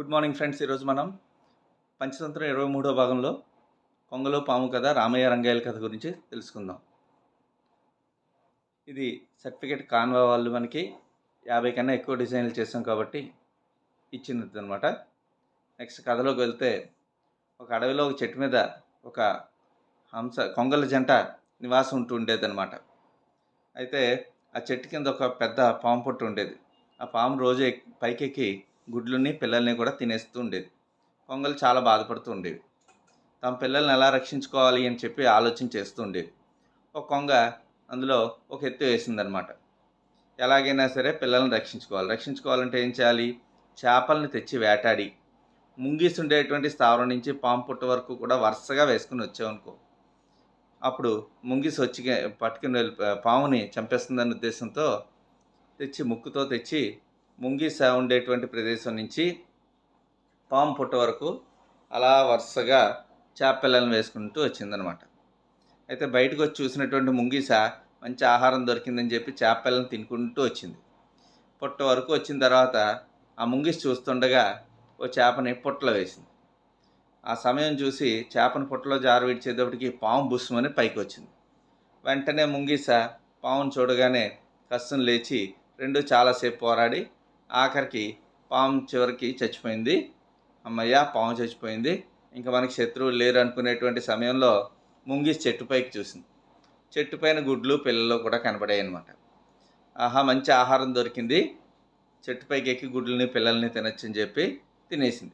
Good morning friends ఈరోజు మనం పంచతంత్రం ఇరవై మూడో భాగంలో కొంగలో పాము కథ రామయ్య రంగయ్యల కథ గురించి తెలుసుకుందాం. ఇది సర్టిఫికేట్ కాన్వా వాళ్ళు మనకి యాభై కన్నా ఎక్కువ డిజైన్లు చేస్తాం కాబట్టి ఇచ్చింది అనమాట నెక్స్ట్ కథలోకి వెళ్తే ఒక అడవిలో ఒక చెట్టు మీద ఒక హంస కొంగల జంట నివాసం ఉంటూ ఉండేదన్నమాట. అయితే ఆ చెట్టు కింద ఒక పెద్ద పాము పొట్టు ఉండేది. ఆ పాము రోజు పైకెక్కి గుడ్లని పిల్లల్ని కూడా తినేస్తూ ఉండేది. కొంగలు చాలా బాధపడుతూ ఉండేవి తమ పిల్లల్ని ఎలా రక్షించుకోవాలి అని చెప్పి ఆలోచన చేస్తూ ఉండేది. ఒక కొంగ అందులో ఒక ఎత్తు వేసిందనమాట. ఎలాగైనా సరే పిల్లల్ని రక్షించుకోవాలి. రక్షించుకోవాలంటే ఏం చేయాలి? చేపల్ని తెచ్చి వేటాడి. ముంగీసుండేటువంటి స్థావరం నుంచి పాము పుట్ట వరకు కూడా వరుసగా వేసుకుని వచ్చామనుకో. అప్పుడు ముంగిసి వచ్చి పట్టుకుని వెళ్ళి పాముని చంపేస్తుందనే ఉద్దేశంతో తెచ్చి ముక్కుతో తెచ్చి ముంగిస ఉండేటువంటి ప్రదేశం నుంచి పాము పుట్ట వరకు అలా వరుసగా చేపపిల్లలను వేసుకుంటూ వచ్చిందనమాట. అయితే బయటకు వచ్చి చూసినటువంటి ముంగిస మంచి ఆహారం దొరికిందని చెప్పి చేప తినుకుంటూ వచ్చింది. పుట్ట వరకు వచ్చిన తర్వాత ఆ ముంగిస చూస్తుండగా ఓ చేపని పుట్టలో వేసింది. ఆ సమయం చూసి చేపను పొట్టలో జారు విడిచేటప్పటికి పాము బుస్సుమని పైకి వచ్చింది. వెంటనే ముంగిస పామును చూడగానే కస్సును లేచి రెండు చాలాసేపు పోరాడి ఆఖరికి పాము చివరికి చచ్చిపోయింది. అమ్మయ్య పాము చచ్చిపోయింది. ఇంకా మనకి శత్రువులు లేరు అనుకునేటువంటి సమయంలో ముంగిస్ చెట్టు పైకి చూసింది. చెట్టు పైన గుడ్లు పిల్లలు కూడా కనబడాయి అనమాట ఆహా మంచి ఆహారం దొరికింది. చెట్టు పైకి ఎక్కి గుడ్లని పిల్లల్ని తినొచ్చని చెప్పి తినేసింది.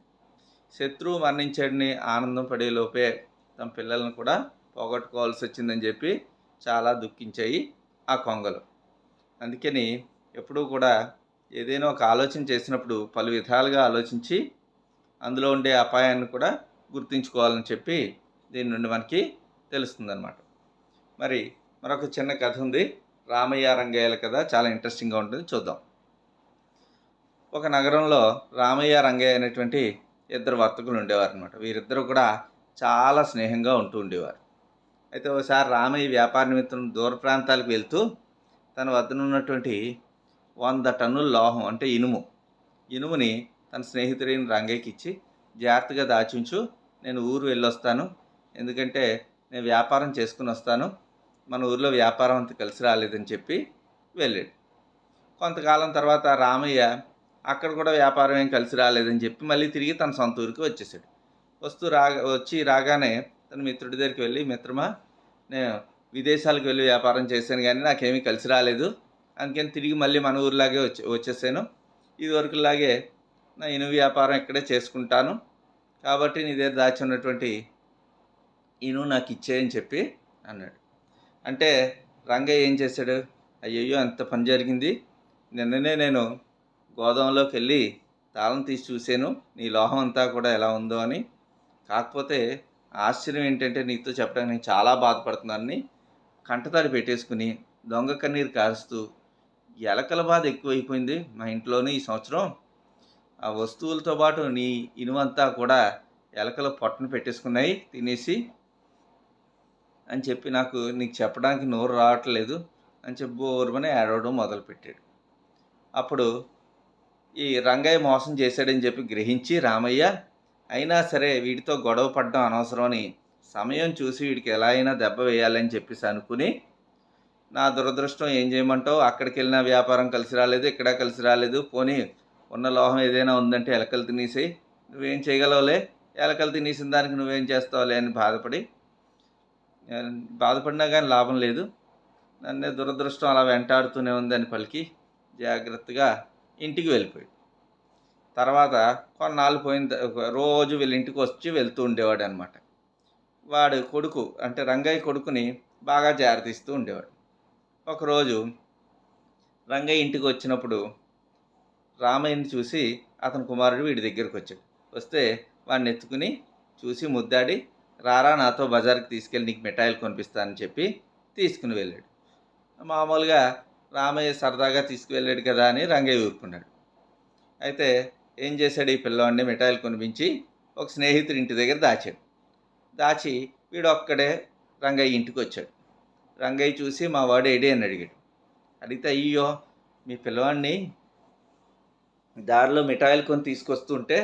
శత్రువు మరణించాడని ఆనందం పడే లోపే తమ పిల్లల్ని కూడా పోగొట్టుకోవాల్సి వచ్చిందని చెప్పి చాలా దుఃఖించాయి ఆ కొంగలు. అందుకని ఎప్పుడూ కూడా ఏదైనా ఒక ఆలోచన చేసినప్పుడు పలు విధాలుగా ఆలోచించి అందులో ఉండే అపాయాన్ని కూడా గుర్తుంచుకోవాలని చెప్పి దీని నుండి మనకి తెలుస్తుందన్నమాట. మరి మరొక చిన్న కథ ఉంది. రామయ్య రంగయ్యల కథ చాలా ఇంట్రెస్టింగ్గా ఉంటుంది. చూద్దాం. ఒక నగరంలో రామయ్య రంగయ్య అనేటువంటి ఇద్దరు వర్తకులు ఉండేవారు అనమాట వీరిద్దరూ కూడా చాలా స్నేహంగా ఉంటూ ఉండేవారు. అయితే ఒకసారి రామయ్య వ్యాపార నిమిత్తం దూర ప్రాంతాలకు వెళ్తూ తన వద్దన ఉన్నటువంటి వంద టన్నుల లోహం అంటే ఇనుము. ఇనుముని తన స్నేహితుడైన రంగయ్యకి ఇచ్చి జాగ్రత్తగా దాచుంచు నేను ఊరు వెళ్ళొస్తాను. ఎందుకంటే నేను వ్యాపారం చేసుకుని వస్తాను. మన ఊర్లో వ్యాపారం అంత కలిసి రాలేదని చెప్పి వెళ్ళాడు. కొంతకాలం తర్వాత రామయ్య అక్కడ కూడా వ్యాపారం ఏం కలిసి రాలేదని చెప్పి మళ్ళీ తిరిగి తన సొంత ఊరికి వచ్చేసాడు. వస్తూ రాగా వచ్చి రాగానే తన మిత్రుడి దగ్గరికి వెళ్ళి మిత్రమా నేను విదేశాలకు వెళ్ళి వ్యాపారం చేశాను కానీ నాకేమీ కలిసి రాలేదు. అందుకని తిరిగి మళ్ళీ మన ఊరిలాగే వచ్చి వచ్చేసాను. ఇదివరకులాగే నా ఇనుము వ్యాపారం ఇక్కడే చేసుకుంటాను. కాబట్టి నీ దగ్గర దాచి ఉన్నటువంటి ఇను నాకు ఇచ్చేయని చెప్పి అన్నాడు. అంటే రంగయ్య ఏం చేశాడు? అయ్యయ్యో అంత పని జరిగింది. నిన్ననే నేను గోదాంలోకి వెళ్ళి తాళం తీసి చూశాను. నీ లోహం అంతా కూడా ఎలా ఉందో అని. కాకపోతే ఆశ్చర్యం ఏంటంటే నీతో చెప్పడానికి నేను చాలా బాధపడుతున్నానని. కంటతాడి పెట్టేసుకుని దొంగ కన్నీరు కారుస్తూ ఎలకల బాధ ఎక్కువైపోయింది మా ఇంట్లోనే ఈ సంవత్సరం. ఆ వస్తువులతో పాటు నీ ఇనువంతా కూడా ఎలకలు పొట్టను పెట్టేసుకున్నాయి తినేసి అని చెప్పి నాకు నీకు చెప్పడానికి నోరు రావట్లేదు అని చెప్పి బోరుమని ఏడవడం మొదలుపెట్టాడు. అప్పుడు ఈ రంగయ్య మోసం చేశాడని చెప్పి గ్రహించి రామయ్య అయినా సరే వీడితో గొడవ పడడం అనవసరం అని సమయం చూసి వీడికి ఎలా అయినా దెబ్బ వేయాలని చెప్పేసి అనుకుని నా దురదృష్టం ఏం చేయమంటావు? అక్కడికి వెళ్ళిన వ్యాపారం కలిసి రాలేదు ఇక్కడ కలిసి రాలేదు. పోనీ ఉన్న లోహం ఏదైనా ఉందంటే ఎలకలు తినేసేయి. నువ్వేం చేయగలవులే? ఎలకలు తినేసిన దానికి నువ్వేం చేస్తావులే అని బాధపడి బాధపడినా కానీ లాభం లేదు. నన్నే దురదృష్టం అలా వెంటాడుతూనే ఉందని పలికి జాగ్రత్తగా ఇంటికి వెళ్ళిపోయాడు. తర్వాత కొన్నాళ్ళు పోయిన రోజు వీళ్ళ ఇంటికి వచ్చి వెళ్తూ ఉండేవాడు అనమాట వాడు కొడుకు అంటే రంగయ్య కొడుకుని బాగా జాగ్రత్తిస్తూ ఉండేవాడు. ఒకరోజు రంగయ్య ఇంటికి వచ్చినప్పుడు రామయ్యని చూసి అతని కుమారుడు వీడి దగ్గరికి వచ్చాడు. వస్తే వాడిని ఎత్తుకుని చూసి ముద్దాడి రారా నాతో బజార్కి తీసుకెళ్ళి నీకు మిఠాయిలు కొనిపిస్తానని చెప్పి తీసుకుని వెళ్ళాడు. మామూలుగా రామయ్య సరదాగా తీసుకువెళ్ళాడు కదా అని రంగయ్య ఊరుకున్నాడు. అయితే ఏం చేశాడు ఈ పిల్లవాడిని మిఠాయిలు కొనిపించి ఒక స్నేహితుడి ఇంటి దగ్గర దాచాడు. దాచి వీడు ఒక్కడే రంగయ్య ఇంటికి వచ్చాడు. రంగయ్య చూసి మా వాడు ఏడి అని అడిగాడు. అడిగితే అయ్యో మీ పిల్లవాడిని దారిలో మిఠాయిలు కొని తీసుకొస్తుంటే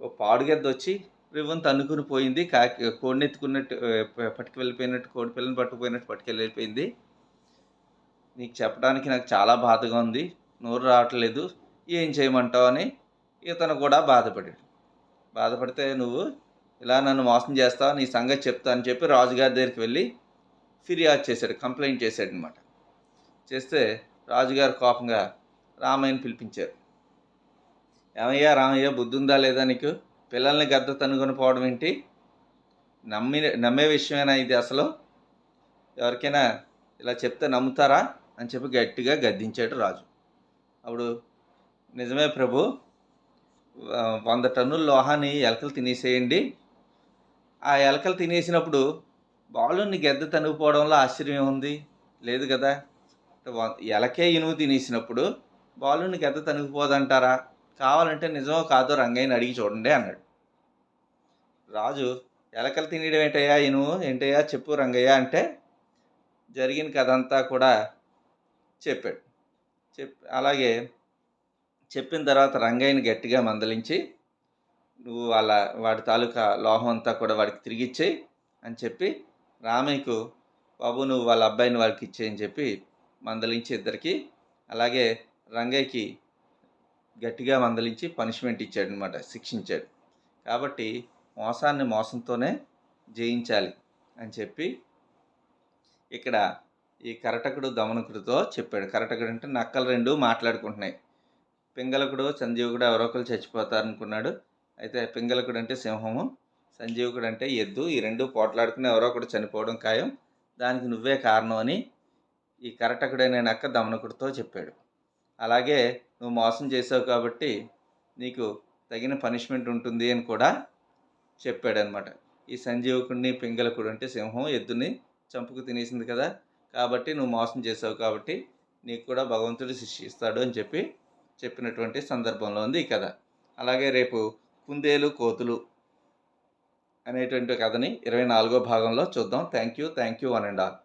ఓ పాడుగద్ద వచ్చి రివ్వన్ తన్నుకుని పోయింది కాకి కోడిని ఎత్తుకున్నట్టు కోడి పిల్లని పట్టుకుపోయినట్టు పట్టుకెళ్ళిపోయింది. నీకు చెప్పడానికి నాకు చాలా బాధగా ఉంది నోరు రావట్లేదు ఏం చేయమంటావు అని ఇతను కూడా బాధపడాడు. బాధపడితే నువ్వు ఇలా నన్ను మోసం చేస్తావు నీ సంగతి చెప్తా అని చెప్పి రాజుగారి దగ్గరికి వెళ్ళి ఫిర్యాదు చేశాడు కంప్లైంట్ చేశాడు అనమాట చేస్తే రాజుగారు కోపంగా రామయ్యని పిలిపించారు. ఏమయ్యా రామయ్య బుద్ధి ఉందా లేదా నీకు? పిల్లల్ని గద్ద తనుకొని పోవడం ఏంటి? నమ్మి నమ్మే విషయమేనా ఇది అసలు? ఎవరికైనా ఇలా చెప్తే నమ్ముతారా? అని చెప్పి గట్టిగా గద్దించాడు రాజు. అప్పుడు నిజమే ప్రభు వంద టన్నుల లోహాన్ని ఎలకలు తినేసేయండి. ఆ ఎలకలు తినేసినప్పుడు బాలుని గెద్ద తనుగుపోవడంలో ఆశ్చర్యం ఉంది లేదు కదా. ఎలకే ఇనుము తినేసినప్పుడు బాలుని గెద్ద తనుగుపోదంటారా? కావాలంటే నిజమో కాదో రంగయ్యని అడిగి చూడండి అన్నాడు. రాజు ఎలకలు తినేయడం ఏంటయ్యా? ఇనుము ఏంటయ్యా? చెప్పు రంగయ్య అంటే జరిగిన కథ అంతా కూడా చెప్పాడు. చెప్ అలాగే చెప్పిన తర్వాత రంగయ్యని గట్టిగా మందలించి నువ్వు వాళ్ళ వాడి తాలూకా లోహం అంతా కూడా వాడికి తిరిగిచ్చేయి అని చెప్పి రామయ్యకు బాబు నువ్వు వాళ్ళ అబ్బాయిని వాళ్ళకి ఇచ్చేయని చెప్పి మందలించి ఇద్దరికి అలాగే రంగయ్యకి గట్టిగా మందలించి పనిష్మెంట్ ఇచ్చాడు అనమాట శిక్షించాడు. కాబట్టి మోసాన్ని మోసంతోనే జయించాలి అని చెప్పి ఇక్కడ ఈ కరటకుడు దమనకుడితో చెప్పాడు. కరటకుడు అంటే నక్కలు రెండు మాట్లాడుకుంటున్నాయి. పింగళకుడు సంజీవుడు ఎవరో ఒకరు చచ్చిపోతారనుకున్నాడు. అయితే పింగళకుడు అంటే సింహము సంజీవుకుడు అంటే ఎద్దు ఈ రెండు పోట్లాడుకుని ఎవరో ఒకటి చనిపోవడం ఖాయం. దానికి నువ్వే కారణం అని ఈ కరటకుడైన నక్క దమనకుడితో చెప్పాడు. అలాగే నువ్వు మోసం చేసావు కాబట్టి నీకు తగిన పనిష్మెంట్ ఉంటుంది అని కూడా చెప్పాడనమాట. ఈ సంజీవకుడిని పింగళకుడు అంటే సింహం ఎద్దుని చంపుకు తినేసింది కదా. కాబట్టి నువ్వు మోసం చేసావు కాబట్టి నీకు కూడా భగవంతుడు శిక్షిస్తాడు అని చెప్పి చెప్పినటువంటి సందర్భంలో ఉంది ఈ కథ. అలాగే రేపు కుందేలు కోతులు అనేటువంటి కథని ఇరవై నాలుగో భాగంలో చూద్దాం. Thank you thank you one and all